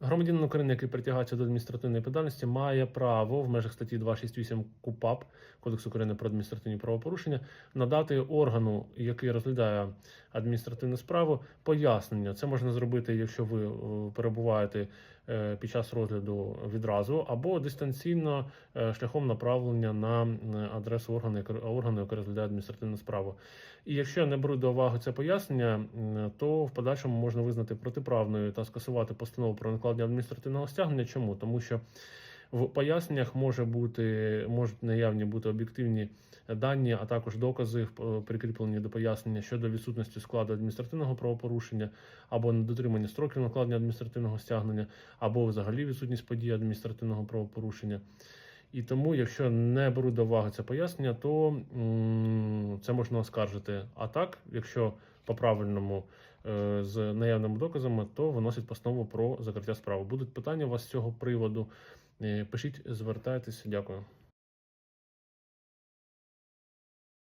Громадянин України, який притягається до адміністративної відповідальності, має право в межах статті 268 КУПАП Кодексу України про адміністративні правопорушення надати органу, який розглядає адміністративну справу, пояснення. Це можна зробити, якщо ви е, перебуваєте е, під час розгляду відразу, або дистанційно е, шляхом направлення на адресу органу, органу, який розглядає адміністративну справу. І якщо я не беруть до уваги це пояснення, то в подальшому можна визнати протиправною та скасувати постанову про накладення адміністративного стягнення. Чому? Тому що в поясненнях може бути можуть наявні бути об'єктивні дані, а також докази е, прикріплені до пояснення щодо відсутності складу адміністративного правопорушення або недотримання строків накладення адміністративного стягнення, або взагалі відсутність події адміністративного правопорушення. І тому, якщо не беруть до уваги це пояснення, то це можна оскаржити. А так, якщо по правильному е, з наявними доказами, то виносять постанову про закриття справи. Будуть питання у вас з цього приводу. Е, Пишіть, звертайтеся. Дякую.